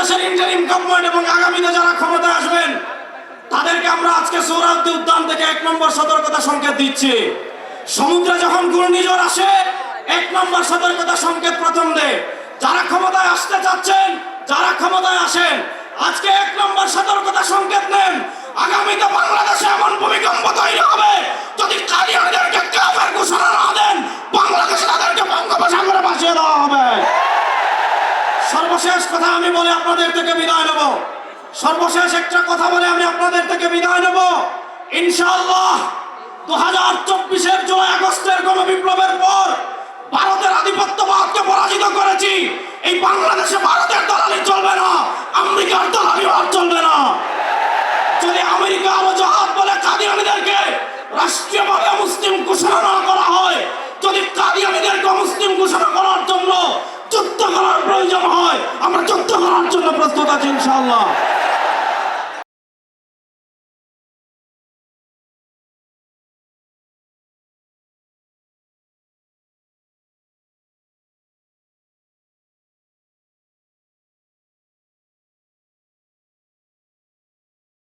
বাংলাদেশের interim government এবং আগামীতে যারা ক্ষমতায় আসবেন, তাদেরকে আমরা আজকে সৌরাব্দি উদ্যান থেকে এক নম্বর সতর্কতা সংকেত দিচ্ছি। সমুদ্রে যখন ঘূর্ণিঝড় আসে, এক নম্বর সতর্কতা সংকেত প্রথম দে। যারা ক্ষমতায় আসতে চাচ্ছেন, যারা ক্ষমতায় আসেন, আজকে এক নম্বর সতর্কতা সংকেত নেন। আগামীতে বাংলাদেশে এমন ভূমিকম্প তৈরি হবে। সর্বশেষ কথা আমি বলে আপনাদের থেকে বিদায় নেব। সর্বশেষ একটা কথা বলে আমি আপনাদের থেকে বিদায় নেব। ইনশাআল্লাহ দু হাজার চব্বিশের জুলাই আগস্টের গণবিপ্লবের আমরা যুদ্ধ করার জন্য প্রস্তুত আছি ইনশাআল্লাহ।